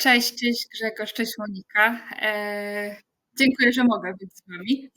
Cześć, cześć Grzegorz, cześć Monika. Eee, dziękuję, że mogę być z wami.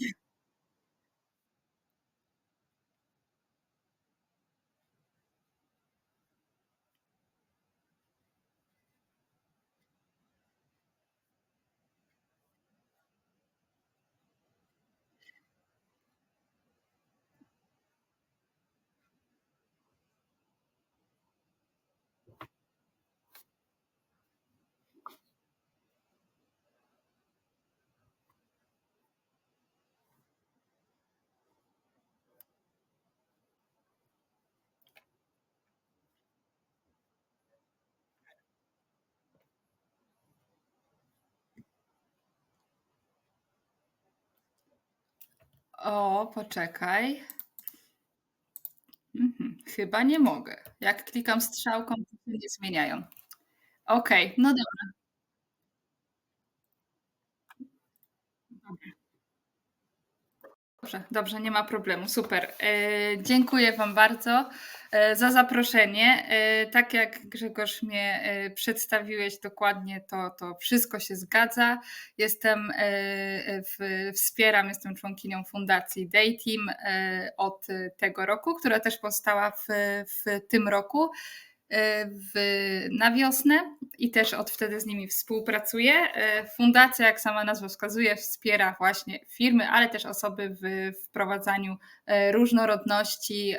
O, poczekaj. Mhm, chyba nie mogę. Jak klikam strzałką, to się nie zmieniają. Okej, no dobra. Dobra. Dobrze, dobrze, nie ma problemu. Super. E, dziękuję Wam bardzo e, za zaproszenie. E, tak jak Grzegorz mnie przedstawiłeś dokładnie, to, to wszystko się zgadza. Jestem, wspieram, jestem członkinią Fundacji Dayteam od tego roku, która też powstała w, w tym roku. W, na wiosnę i też od wtedy z nimi współpracuję. E, fundacja, jak sama nazwa wskazuje, wspiera właśnie firmy, ale też osoby w wprowadzaniu e, różnorodności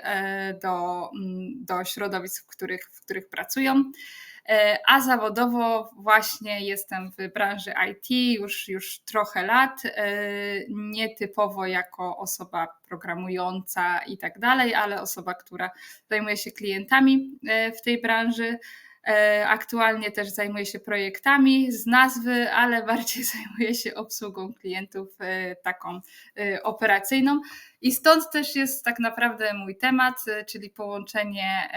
do, mm, do środowisk, w których, w których pracują. E, a zawodowo właśnie jestem w branży IT już, już trochę lat, e, nietypowo jako osoba programująca i tak dalej, ale osoba, która zajmuje się klientami e, w tej branży. Aktualnie też zajmuję się projektami z nazwy, ale bardziej zajmuję się obsługą klientów taką operacyjną. I stąd też jest tak naprawdę mój temat, czyli połączenie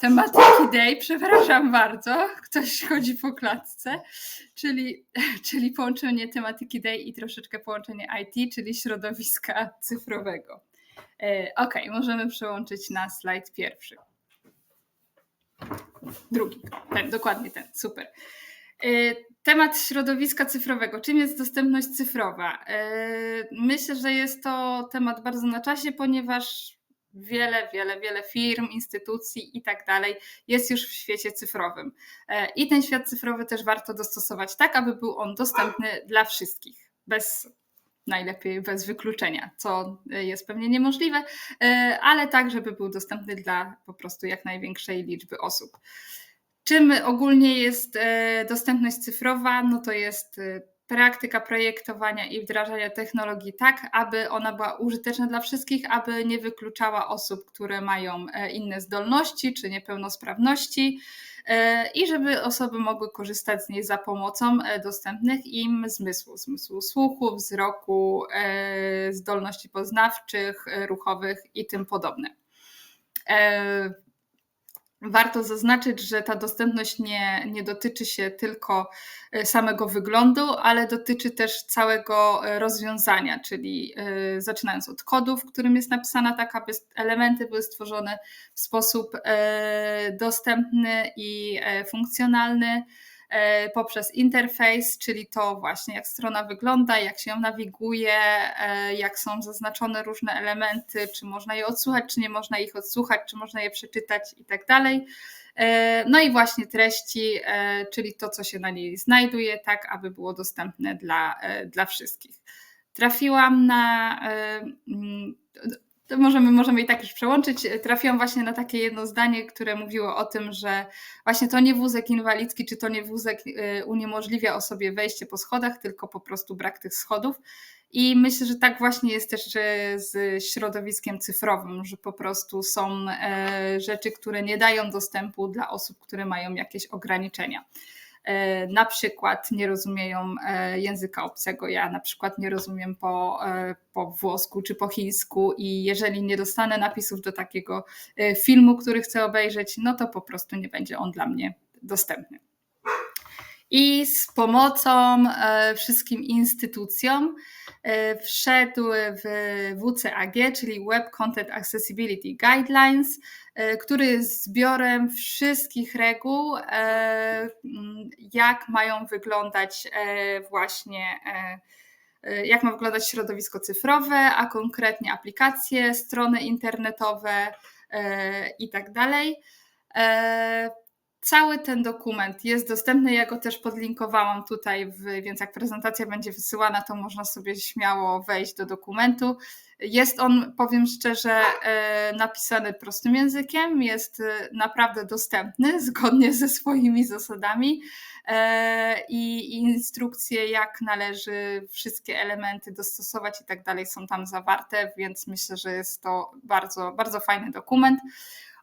tematyki day, przepraszam bardzo, ktoś chodzi po klatce, czyli, czyli połączenie tematyki day i troszeczkę połączenie IT, czyli środowiska cyfrowego. E, ok, możemy przełączyć na slajd pierwszy. Drugi, ten, dokładnie ten, super. E, temat środowiska cyfrowego. Czym jest dostępność cyfrowa? E, myślę, że jest to temat bardzo na czasie, ponieważ wiele, wiele, wiele firm, instytucji i tak dalej jest już w świecie cyfrowym. E, I ten świat cyfrowy też warto dostosować tak, aby był on dostępny dla wszystkich, bez najlepiej bez wykluczenia, co jest pewnie niemożliwe, e, ale tak, żeby był dostępny dla po prostu jak największej liczby osób. Czym ogólnie jest e, dostępność cyfrowa? No to jest praktyka projektowania i wdrażania technologii tak, aby ona była użyteczna dla wszystkich, aby nie wykluczała osób, które mają e, inne zdolności czy niepełnosprawności e, i żeby osoby mogły korzystać z niej za pomocą e, dostępnych im zmysłów, zmysłu słuchu, wzroku, zdolności poznawczych, ruchowych i tym podobne. Warto zaznaczyć, że ta dostępność nie, nie dotyczy się tylko e, samego wyglądu, ale dotyczy też całego e, rozwiązania, czyli e, zaczynając od kodu, w którym jest napisana tak, aby elementy były stworzone w sposób dostępny i funkcjonalny poprzez interfejs, czyli to właśnie jak strona wygląda, jak się ją nawiguje, e, jak są zaznaczone różne elementy, czy można je odsłuchać, czy nie można ich odsłuchać, czy można je przeczytać i tak dalej. E, no i właśnie treści, czyli to, co się na niej znajduje, tak aby było dostępne dla, dla wszystkich. Trafiłam na to możemy, możemy i tak już przełączyć. Trafiłam właśnie na takie jedno zdanie, które mówiło o tym, że właśnie to nie wózek inwalidzki, czy to nie wózek y, uniemożliwia osobie wejście po schodach, tylko po prostu brak tych schodów. I myślę, że tak właśnie jest też z środowiskiem cyfrowym, że po prostu są e, rzeczy, które nie dają dostępu dla osób, które mają jakieś ograniczenia. E, na przykład nie rozumieją e, języka obcego. Ja na przykład nie rozumiem po, e, po włosku czy po chińsku i jeżeli nie dostanę napisów do takiego filmu, który chcę obejrzeć, no to po prostu nie będzie on dla mnie dostępny. I z pomocą wszystkim instytucjom wszedł w WCAG, czyli Web Content Accessibility Guidelines, który jest zbiorem wszystkich reguł, jak mają wyglądać właśnie jak ma wyglądać środowisko cyfrowe, a konkretnie aplikacje, strony internetowe i tak dalej. Cały ten dokument jest dostępny, ja go też podlinkowałam tutaj, więc jak prezentacja będzie wysyłana, to można sobie śmiało wejść do dokumentu. Jest on, powiem szczerze, napisany prostym językiem, jest naprawdę dostępny zgodnie ze swoimi zasadami. E, i instrukcje, jak należy wszystkie elementy dostosować i tak dalej są tam zawarte, więc myślę, że jest to bardzo, bardzo fajny dokument.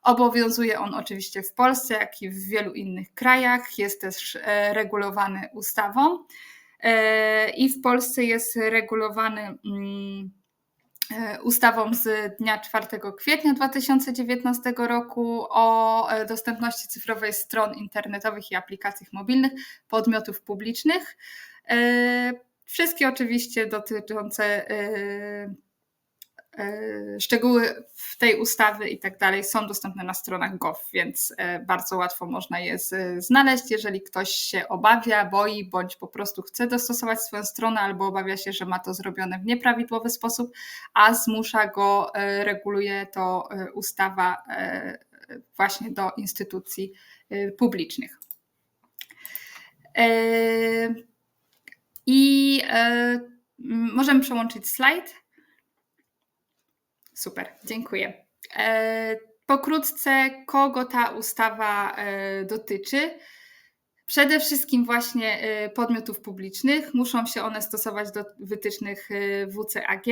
Obowiązuje on oczywiście w Polsce, jak i w wielu innych krajach. Jest też e, regulowany ustawą. E, I w Polsce jest regulowany mm, E, ustawą z dnia 4 kwietnia 2019 roku o dostępności cyfrowej stron internetowych i aplikacji mobilnych podmiotów publicznych. Wszystkie oczywiście dotyczące szczegóły w tej ustawy i tak dalej są dostępne na stronach gov, więc e, bardzo łatwo można je znaleźć. Jeżeli ktoś się obawia, boi bądź po prostu chce dostosować swoją stronę albo obawia się, że ma to zrobione w nieprawidłowy sposób, a zmusza go, e, reguluje to ustawa właśnie do instytucji publicznych. I możemy przełączyć slajd. Super, dziękuję. E, pokrótce, kogo ta ustawa e, dotyczy? Przede wszystkim właśnie e, podmiotów publicznych. Muszą się one stosować do wytycznych WCAG,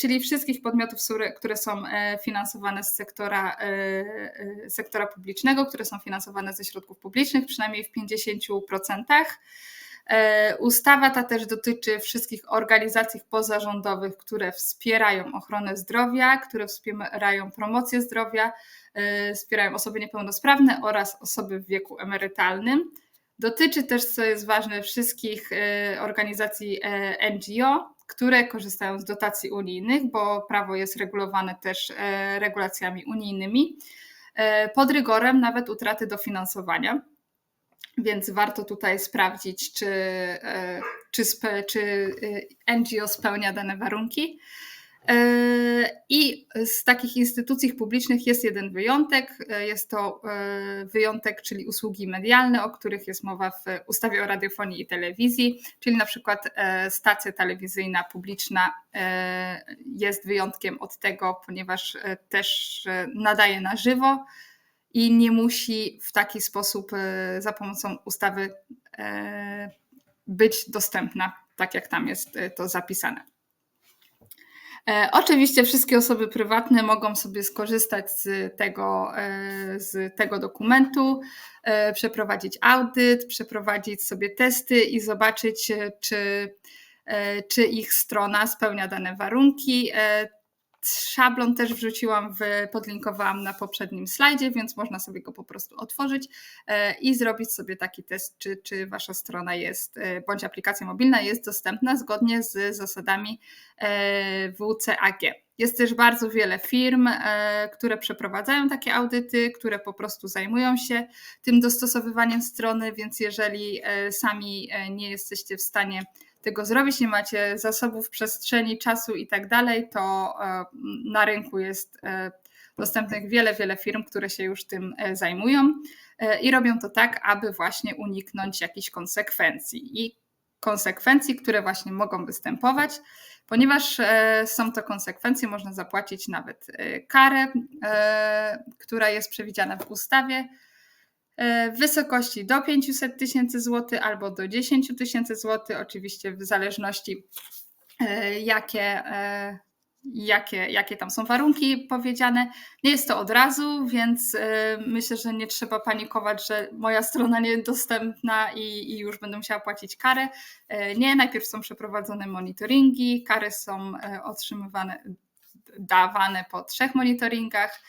czyli wszystkich podmiotów, które są finansowane z sektora, sektora publicznego, które są finansowane ze środków publicznych, przynajmniej w 50%. E, ustawa ta też dotyczy wszystkich organizacji pozarządowych, które wspierają ochronę zdrowia, które wspierają promocję zdrowia, e, wspierają osoby niepełnosprawne oraz osoby w wieku emerytalnym. Dotyczy też, co jest ważne, wszystkich e, organizacji NGO, które korzystają z dotacji unijnych, bo prawo jest regulowane też regulacjami unijnymi, pod rygorem nawet utraty dofinansowania. Więc warto tutaj sprawdzić, czy, e, czy, czy e, NGO spełnia dane warunki. E, I z takich instytucji publicznych jest jeden wyjątek. Jest to wyjątek, czyli usługi medialne, o których jest mowa w ustawie o radiofonii i telewizji, czyli na przykład stacja telewizyjna publiczna jest wyjątkiem od tego, ponieważ też nadaje na żywo i nie musi w taki sposób e, za pomocą ustawy e, być dostępna, tak jak tam jest e, to zapisane. Oczywiście wszystkie osoby prywatne mogą sobie skorzystać z tego, z tego dokumentu, przeprowadzić audyt, przeprowadzić sobie testy i zobaczyć, czy, czy ich strona spełnia dane warunki. Szablon też wrzuciłam, w, podlinkowałam na poprzednim slajdzie, więc można sobie go po prostu otworzyć e, i zrobić sobie taki test, czy, czy wasza strona jest, e, bądź aplikacja mobilna jest dostępna zgodnie z zasadami e, WCAG. Jest też bardzo wiele firm, które przeprowadzają takie audyty, które po prostu zajmują się tym dostosowywaniem strony, więc jeżeli sami nie jesteście w stanie tego zrobić, nie macie zasobów przestrzeni, czasu i tak dalej, to e, na rynku jest e, dostępnych wiele, wiele firm, które się już tym e, zajmują i robią to tak, aby właśnie uniknąć jakichś konsekwencji. I konsekwencji, które właśnie mogą występować, ponieważ są to konsekwencje, można zapłacić nawet karę, która jest przewidziana w ustawie w wysokości do 500 tysięcy złotych albo do 10 tysięcy złotych, oczywiście w zależności e, jakie, e, jakie, jakie tam są warunki powiedziane. Nie jest to od razu, więc myślę, że nie trzeba panikować, że moja strona niedostępna i, i już będę musiała płacić karę. Nie, najpierw są przeprowadzone monitoringi, kary są otrzymywane, dawane po trzech monitoringach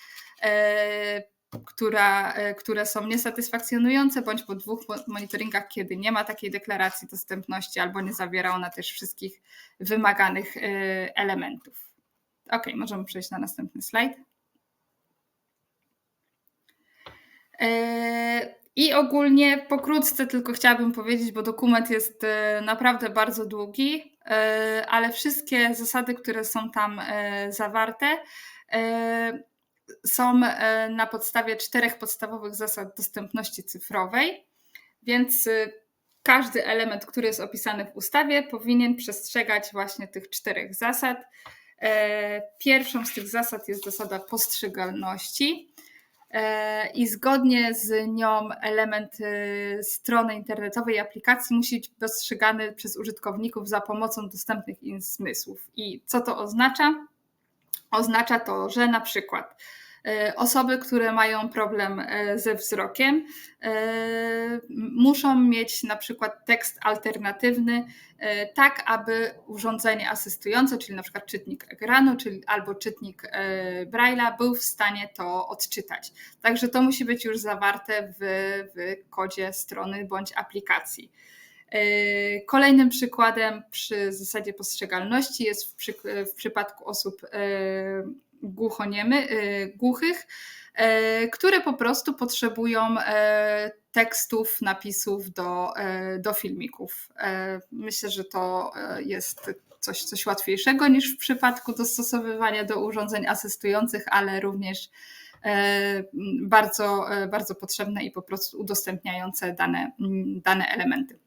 która, które są niesatysfakcjonujące, bądź po dwóch monitoringach, kiedy nie ma takiej deklaracji dostępności albo nie zawiera ona też wszystkich wymaganych elementów. Ok, możemy przejść na następny slajd. I ogólnie pokrótce tylko chciałabym powiedzieć, bo dokument jest e, naprawdę bardzo długi, e, ale wszystkie zasady, które są tam e, zawarte, są na podstawie czterech podstawowych zasad dostępności cyfrowej, więc każdy element, który jest opisany w ustawie, powinien przestrzegać właśnie tych czterech zasad. Pierwszą z tych zasad jest zasada postrzegalności. E, i zgodnie z nią element e, strony internetowej aplikacji musi być dostrzegany przez użytkowników za pomocą dostępnych im zmysłów. I co to oznacza? Oznacza to, że na przykład E, osoby, które mają problem e, ze wzrokiem, e, muszą mieć na przykład tekst alternatywny, tak aby urządzenie asystujące, czyli na przykład czytnik ekranu, czyli albo czytnik Braille'a, był w stanie to odczytać. Także to musi być już zawarte w, w kodzie strony bądź aplikacji. Kolejnym przykładem przy zasadzie postrzegalności jest w, przy, w przypadku osób głuchoniemy, y, głuchych, które po prostu potrzebują tekstów, napisów do, do filmików. Myślę, że to jest coś, coś łatwiejszego niż w przypadku dostosowywania do urządzeń asystujących, ale również bardzo, bardzo potrzebne i po prostu udostępniające dane, dane elementy.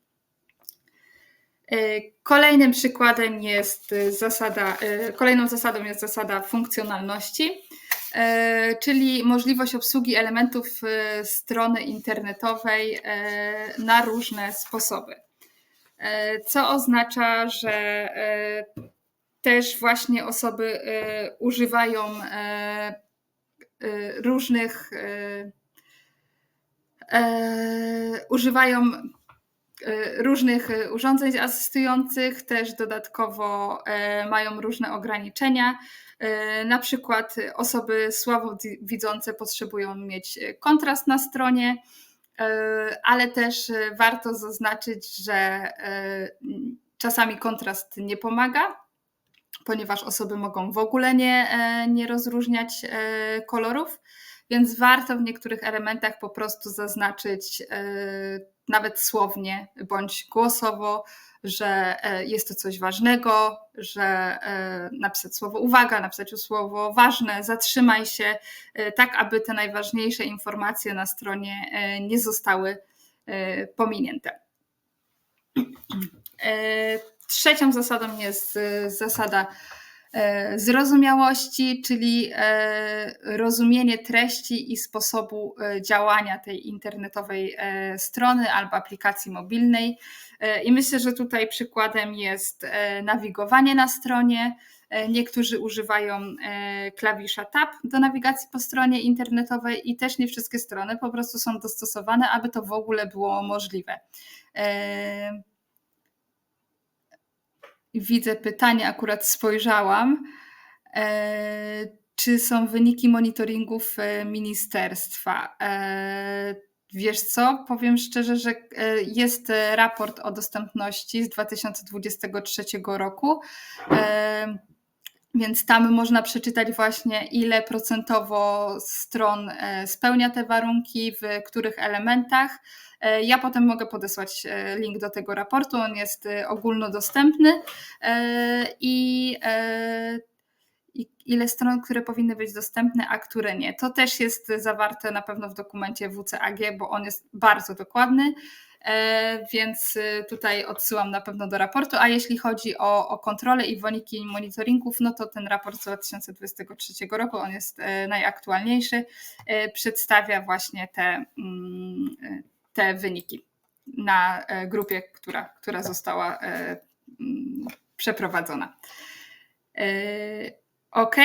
E, kolejnym przykładem jest zasada, e, kolejną zasadą jest zasada funkcjonalności, e, czyli możliwość obsługi elementów strony internetowej na różne sposoby. Co oznacza, że też właśnie osoby używają różnych używają różnych e, urządzeń asystujących, też dodatkowo e, mają różne ograniczenia. Na przykład osoby słabowidzące potrzebują mieć kontrast na stronie, ale też warto zaznaczyć, że czasami kontrast nie pomaga, ponieważ osoby mogą w ogóle nie, nie rozróżniać kolorów, więc warto w niektórych elementach po prostu zaznaczyć nawet słownie bądź głosowo, że e, jest to coś ważnego, że e, napisać słowo uwaga, napisać słowo ważne, zatrzymaj się, e, tak aby te najważniejsze informacje na stronie nie zostały pominięte. Trzecią zasadą jest zasada zrozumiałości, czyli e, rozumienie treści i sposobu e, działania tej internetowej strony albo aplikacji mobilnej. I myślę, że tutaj przykładem jest nawigowanie na stronie. Niektórzy używają klawisza Tab do nawigacji po stronie internetowej i też nie wszystkie strony po prostu są dostosowane, aby to w ogóle było możliwe widzę pytanie, akurat spojrzałam. E, czy są wyniki monitoringów e, ministerstwa? E, wiesz co? Powiem szczerze, że jest raport o dostępności z 2023 roku. Więc tam można przeczytać właśnie, ile procentowo stron spełnia te warunki, w których elementach. E, ja potem mogę podesłać e, link do tego raportu, on jest e, ogólnodostępny i ile stron, które powinny być dostępne, a które nie. To też jest zawarte na pewno w dokumencie WCAG, bo on jest bardzo dokładny, więc tutaj odsyłam na pewno do raportu. A jeśli chodzi o, o kontrolę i wyniki monitoringów, no to ten raport z 2023 roku, on jest najaktualniejszy, przedstawia właśnie te mm, te wyniki na e, grupie, która, która została e, mm, przeprowadzona. OK,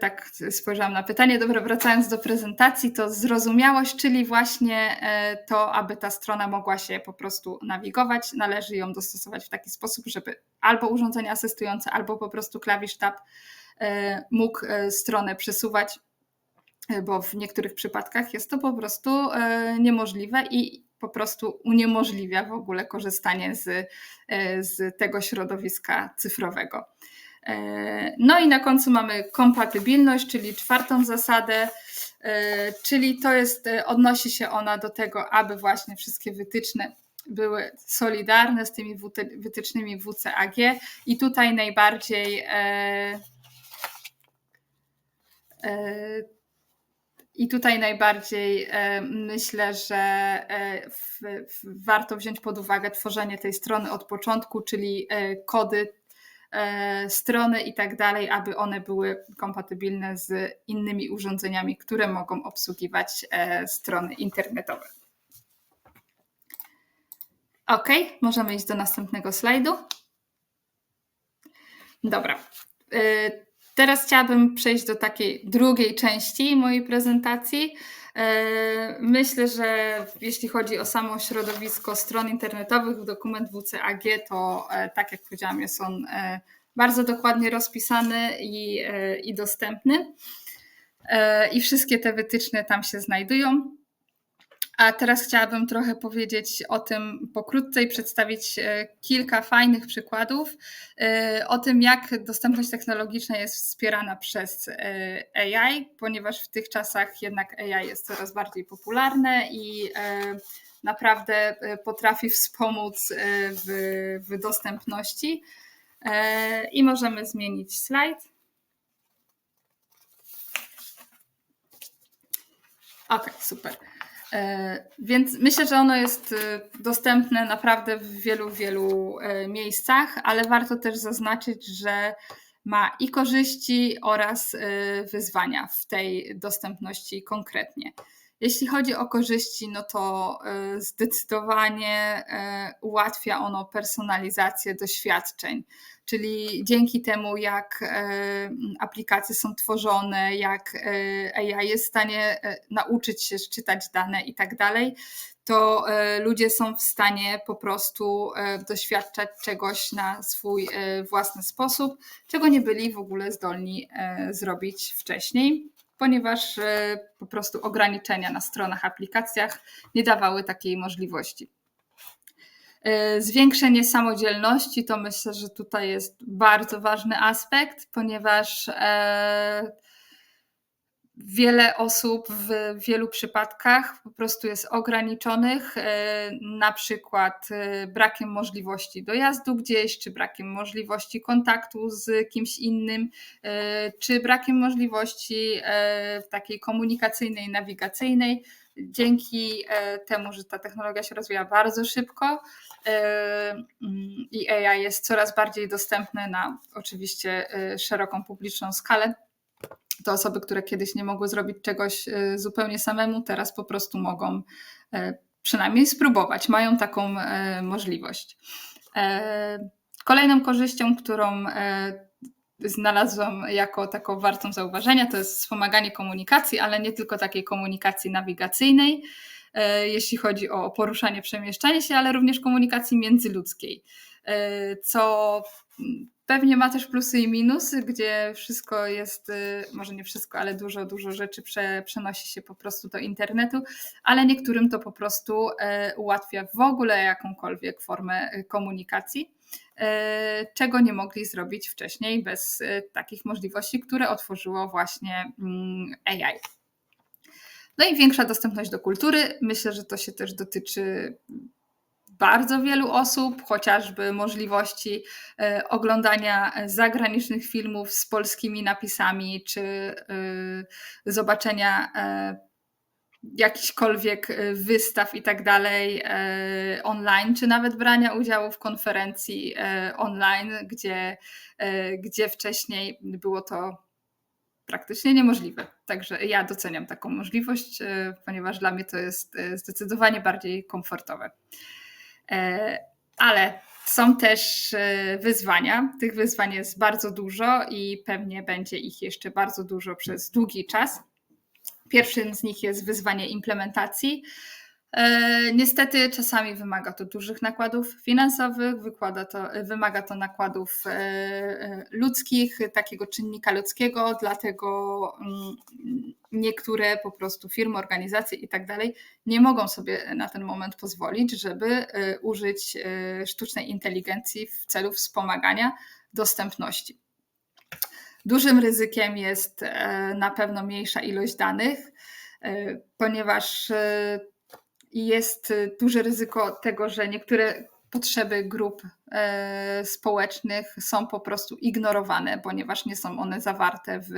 tak spojrzałam na pytanie. Dobra, wracając do prezentacji, to zrozumiałość, czyli właśnie to, aby ta strona mogła się po prostu nawigować, należy ją dostosować w taki sposób, żeby albo urządzenie asystujące, albo po prostu klawisz tab mógł stronę przesuwać bo w niektórych przypadkach jest to po prostu niemożliwe i po prostu uniemożliwia w ogóle korzystanie z, z tego środowiska cyfrowego. No i na końcu mamy kompatybilność, czyli czwartą zasadę, czyli to jest, odnosi się ona do tego, aby właśnie wszystkie wytyczne były solidarne z tymi wytycznymi WCAG i tutaj najbardziej e, e, i tutaj najbardziej e, myślę, że warto wziąć pod uwagę tworzenie tej strony od początku, czyli kody strony i tak dalej, aby one były kompatybilne z innymi urządzeniami, które mogą obsługiwać strony internetowe. Ok, możemy iść do następnego slajdu. Dobra. Teraz chciałabym przejść do takiej drugiej części mojej prezentacji. Y, myślę, że jeśli chodzi o samo środowisko stron internetowych, dokument WCAG, to e, tak jak powiedziałam, jest on e, bardzo dokładnie rozpisany i, e, i dostępny. I wszystkie te wytyczne tam się znajdują. A teraz chciałabym trochę powiedzieć o tym pokrótce i przedstawić e, kilka fajnych przykładów e, o tym, jak dostępność technologiczna jest wspierana przez e, AI, ponieważ w tych czasach jednak AI jest coraz bardziej popularne i naprawdę potrafi wspomóc w, w dostępności. I możemy zmienić slajd. Ok, super. E, więc myślę, że ono jest e, dostępne naprawdę w wielu, wielu e, miejscach, ale warto też zaznaczyć, że ma i korzyści oraz wyzwania w tej dostępności konkretnie. Jeśli chodzi o korzyści, no to zdecydowanie ułatwia ono personalizację doświadczeń czyli dzięki temu, jak e, aplikacje są tworzone, jak e, AI jest w stanie e, nauczyć się czytać dane i tak dalej, to ludzie są w stanie po prostu doświadczać czegoś na swój własny sposób, czego nie byli w ogóle zdolni zrobić wcześniej, ponieważ po prostu ograniczenia na stronach, aplikacjach nie dawały takiej możliwości. E, zwiększenie samodzielności to myślę, że tutaj jest bardzo ważny aspekt, ponieważ e, wiele osób w wielu przypadkach po prostu jest ograniczonych, e, na przykład brakiem możliwości dojazdu gdzieś, czy brakiem możliwości kontaktu z kimś innym, czy brakiem możliwości takiej komunikacyjnej, nawigacyjnej. Dzięki temu, że ta technologia się rozwija bardzo szybko, i AI jest coraz bardziej dostępny na oczywiście y, szeroką publiczną skalę. To osoby, które kiedyś nie mogły zrobić czegoś zupełnie samemu, teraz po prostu mogą przynajmniej spróbować, mają taką możliwość. Kolejną korzyścią, którą znalazłam jako taką wartą zauważenia, to jest wspomaganie komunikacji, ale nie tylko takiej komunikacji nawigacyjnej, E, jeśli chodzi o poruszanie, przemieszczanie się, ale również komunikacji międzyludzkiej, e, co pewnie ma też plusy i minusy, gdzie wszystko jest, e, może nie wszystko, ale dużo, dużo rzeczy prze, przenosi się po prostu do internetu, ale niektórym to po prostu ułatwia w ogóle jakąkolwiek formę komunikacji, czego nie mogli zrobić wcześniej bez takich możliwości, które otworzyło właśnie mm, AI. No i większa dostępność do kultury. Myślę, że to się też dotyczy bardzo wielu osób, chociażby możliwości e, oglądania zagranicznych filmów z polskimi napisami, czy e, zobaczenia e, jakichkolwiek wystaw i tak dalej online, czy nawet brania udziału w konferencji online, gdzie, gdzie wcześniej było to praktycznie niemożliwe. Także ja doceniam taką możliwość, e, ponieważ dla mnie to jest e, zdecydowanie bardziej komfortowe. E, ale są też wyzwania. Tych wyzwań jest bardzo dużo i pewnie będzie ich jeszcze bardzo dużo przez długi czas. Pierwszym z nich jest wyzwanie implementacji. E, niestety czasami wymaga to dużych nakładów finansowych, to, wymaga to nakładów e, e, ludzkich, takiego czynnika ludzkiego, dlatego mm, niektóre po prostu firmy, organizacje i tak dalej nie mogą sobie na ten moment pozwolić, żeby użyć sztucznej inteligencji w celu wspomagania dostępności. Dużym ryzykiem jest na pewno mniejsza ilość danych, ponieważ jest y, duże ryzyko tego, że niektóre potrzeby grup e, społecznych są po prostu ignorowane, ponieważ nie są one zawarte w,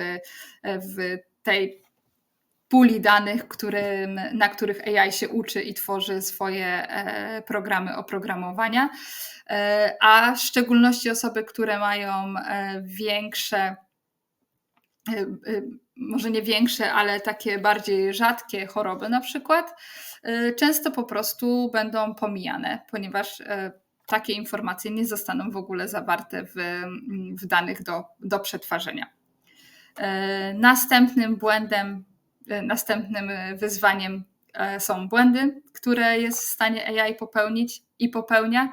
w tej puli danych, którym, na których AI się uczy i tworzy swoje e, programy oprogramowania, e, a w szczególności osoby, które mają większe może nie większe, ale takie bardziej rzadkie choroby na przykład, y, często po prostu będą pomijane, ponieważ y, takie informacje nie zostaną w ogóle zawarte w, w danych do, do przetwarzania. Y, następnym błędem, następnym wyzwaniem są błędy, które jest w stanie AI popełnić i popełnia.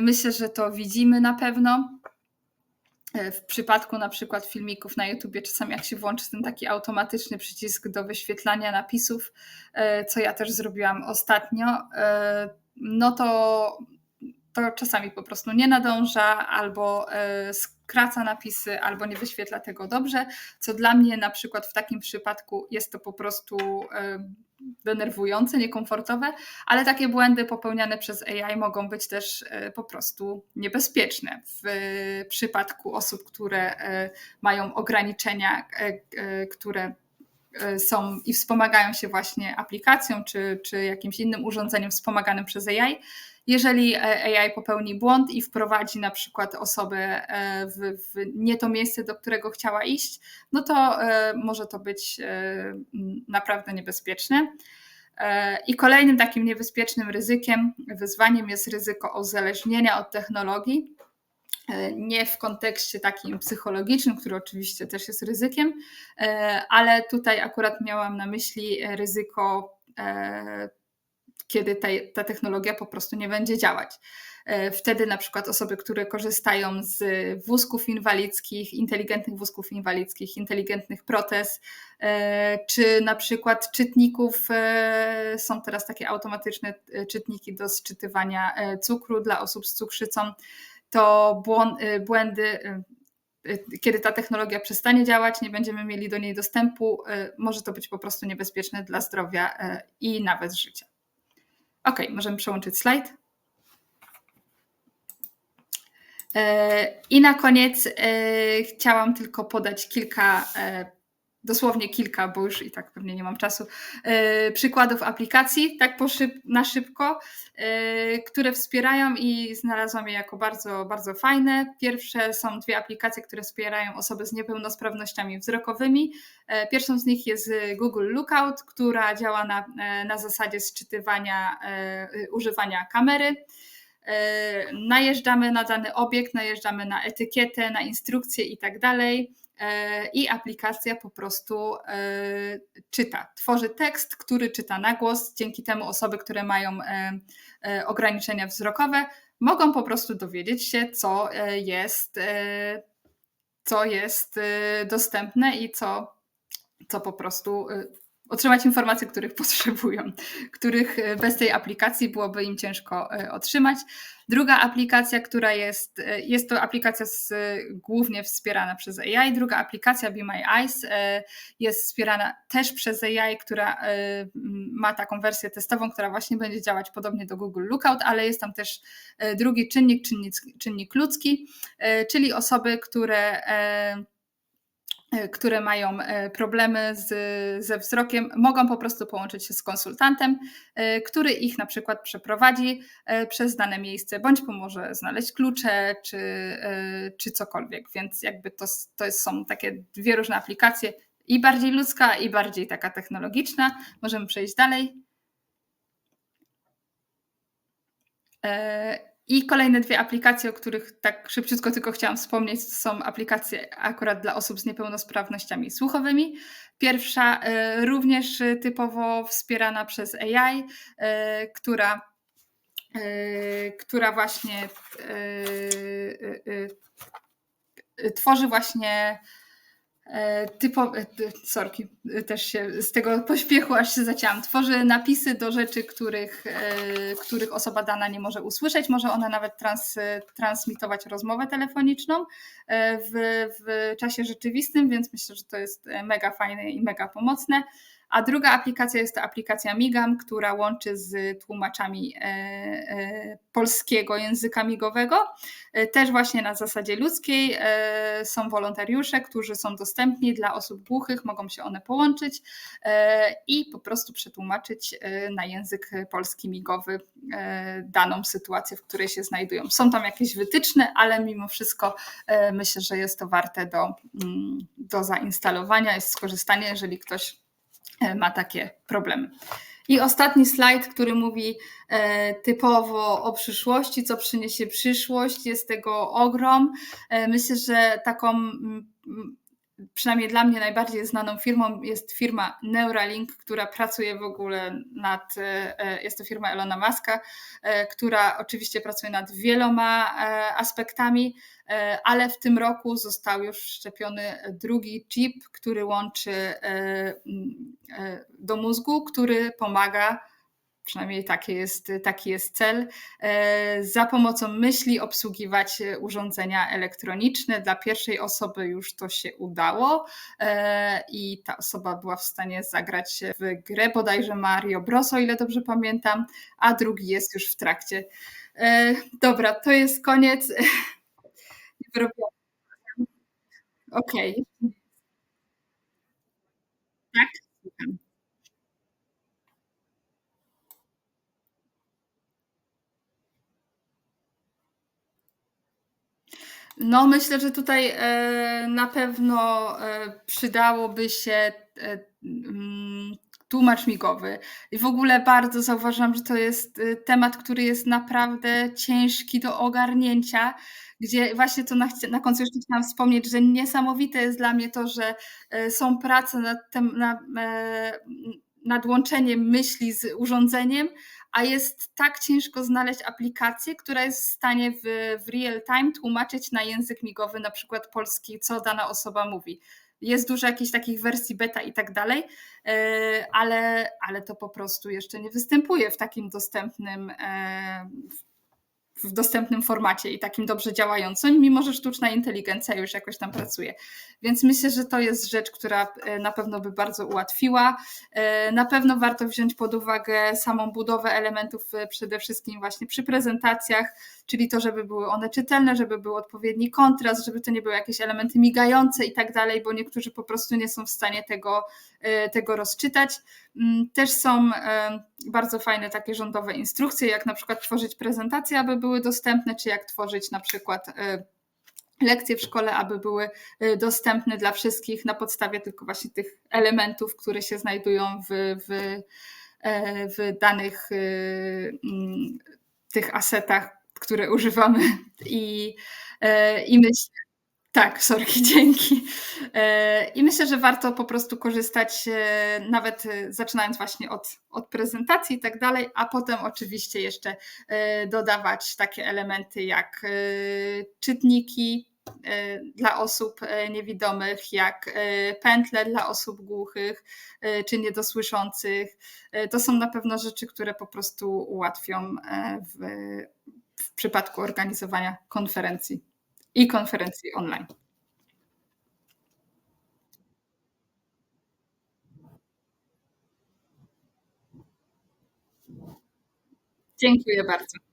Myślę, że to widzimy na pewno. E, w przypadku na przykład filmików na YouTubie, czasami jak się włączy ten taki automatyczny przycisk do wyświetlania napisów, e, co ja też zrobiłam ostatnio, e, no to, to czasami po prostu nie nadąża albo skraca napisy, albo nie wyświetla tego dobrze, co dla mnie na przykład w takim przypadku jest to po prostu denerwujące, niekomfortowe, ale takie błędy popełniane przez AI mogą być też e, po prostu niebezpieczne. W przypadku osób, które e, mają ograniczenia, e, które są i wspomagają się właśnie aplikacją czy, czy jakimś innym urządzeniem wspomaganym przez AI, jeżeli AI popełni błąd i wprowadzi na przykład osobę e, w, w, nie to miejsce, do którego chciała iść, no to e, może to być e, naprawdę niebezpieczne. I kolejnym takim niebezpiecznym ryzykiem, wyzwaniem jest ryzyko uzależnienia od technologii. Nie w kontekście takim psychologicznym, który oczywiście też jest ryzykiem, ale tutaj akurat miałam na myśli ryzyko kiedy ta, technologia po prostu nie będzie działać. E, wtedy na przykład osoby, które korzystają z wózków inwalidzkich, inteligentnych wózków inwalidzkich, inteligentnych protez, e, czy na przykład czytników, e, są teraz takie automatyczne czytniki do sczytywania cukru dla osób z cukrzycą, to błędy, kiedy ta technologia przestanie działać, nie będziemy mieli do niej dostępu, może to być po prostu niebezpieczne dla zdrowia i nawet życia. Ok, możemy przełączyć slajd. I na koniec chciałam tylko podać kilka dosłownie kilka, bo już i tak pewnie nie mam czasu, e, przykładów aplikacji, tak szyb, na szybko, e, które wspierają i znalazłam je jako bardzo, bardzo fajne. Pierwsze są dwie aplikacje, które wspierają osoby z niepełnosprawnościami wzrokowymi. E, pierwszą z nich jest Google Lookout, która działa na, na zasadzie sczytywania, używania kamery najeżdżamy na dany obiekt, najeżdżamy na etykietę, na instrukcje i tak dalej. E, i aplikacja po prostu e, czyta. Tworzy tekst, który czyta na głos. Dzięki temu osoby, które mają e, ograniczenia wzrokowe, mogą po prostu dowiedzieć się, co jest, co jest dostępne i co, co po prostu otrzymać informacje, których potrzebują, których bez tej aplikacji byłoby im ciężko otrzymać. Druga aplikacja, która jest, e, jest to aplikacja z, głównie wspierana przez AI. Druga aplikacja Be My Eyes e, jest wspierana też przez AI, która e, ma taką wersję testową, która właśnie będzie działać podobnie do Google Lookout, ale jest tam też drugi czynnik, czynnik, czynnik ludzki, czyli osoby, które E, które mają e, problemy z, ze wzrokiem, mogą po prostu połączyć się z konsultantem, e, który ich na przykład przeprowadzi przez dane miejsce, bądź pomoże znaleźć klucze, czy, czy cokolwiek. Więc jakby to, to są takie dwie różne aplikacje, i bardziej ludzka, i bardziej taka technologiczna. Możemy przejść dalej. I kolejne 2 aplikacje, o których tak szybciutko tylko chciałam wspomnieć, to są aplikacje akurat dla osób z niepełnosprawnościami słuchowymi. Pierwsza, y, również typowo wspierana przez AI, y, która, y, która właśnie tworzy właśnie typowe, sorki, też się z tego pośpiechu aż się zacięłam, tworzy napisy do rzeczy, których, których osoba dana nie może usłyszeć. Może ona nawet trans, transmitować rozmowę telefoniczną w, w czasie rzeczywistym, więc myślę, że to jest mega fajne i mega pomocne. A druga aplikacja jest to aplikacja Migam, która łączy z tłumaczami e, e, polskiego języka migowego. E, też właśnie na zasadzie ludzkiej są wolontariusze, którzy są dostępni dla osób głuchych, mogą się one połączyć i po prostu przetłumaczyć na język polski migowy daną sytuację, w której się znajdują. Są tam jakieś wytyczne, ale mimo wszystko myślę, że jest to warte do, mm, do zainstalowania, jest skorzystanie, jeżeli ktoś ma takie problemy. I ostatni slajd, który mówi e, typowo o przyszłości, co przyniesie przyszłość, jest tego ogrom. E, myślę, że taką przynajmniej dla mnie najbardziej znaną firmą jest firma Neuralink, która pracuje w ogóle nad, e, jest to firma Elona Muska, e, która oczywiście pracuje nad wieloma e, aspektami, ale w tym roku został już wszczepiony drugi chip, który łączy do mózgu, który pomaga przynajmniej taki jest, taki jest cel, e, za pomocą myśli obsługiwać urządzenia elektroniczne. Dla pierwszej osoby już to się udało e, i ta osoba była w stanie zagrać w grę bodajże Mario Bros, o ile dobrze pamiętam, a drugi jest już w trakcie. E, dobra, to jest koniec. Okej. Okay. Tak, No, myślę, że tutaj e, na pewno e, przydałoby się e, mm, tłumacz migowy. I w ogóle bardzo zauważyłam, że to jest temat, który jest naprawdę ciężki do ogarnięcia, gdzie właśnie to na, na końcu jeszcze chciałam wspomnieć, że niesamowite jest dla mnie to, że są prace nad, na, nad łączeniem myśli z urządzeniem, a jest tak ciężko znaleźć aplikację, która jest w stanie w, w real time tłumaczyć na język migowy, na przykład polski, co dana osoba mówi. Jest dużo jakichś takich wersji beta i tak dalej, e, ale, ale to po prostu jeszcze nie występuje w takim dostępnym, e, w dostępnym formacie i takim dobrze działającym, mimo że sztuczna inteligencja już jakoś tam pracuje. Więc myślę, że to jest rzecz, która e, na pewno by bardzo ułatwiła. E, na pewno warto wziąć pod uwagę samą budowę elementów e, przede wszystkim właśnie przy prezentacjach, czyli to, żeby były one czytelne, żeby był odpowiedni kontrast, żeby to nie były jakieś elementy migające i tak dalej, bo niektórzy po prostu nie są w stanie tego, tego rozczytać. Mm, też są bardzo fajne takie rządowe instrukcje, jak na przykład tworzyć prezentacje, aby były dostępne, czy jak tworzyć na przykład lekcje w szkole, aby były y, dostępne dla wszystkich na podstawie tylko właśnie tych elementów, które się znajdują w, w, e, w danych mm, tych asetach, które używamy. I, e, i myślę, tak, sorki, dzięki. E, I myślę, że warto po prostu korzystać, nawet zaczynając właśnie od, od prezentacji i tak dalej, a potem oczywiście jeszcze dodawać takie elementy jak czytniki, E, dla osób e, niewidomych, jak e, pętle dla osób głuchych czy niedosłyszących. To są na pewno rzeczy, które po prostu ułatwią w, w przypadku organizowania konferencji i konferencji online. Dziękuję bardzo.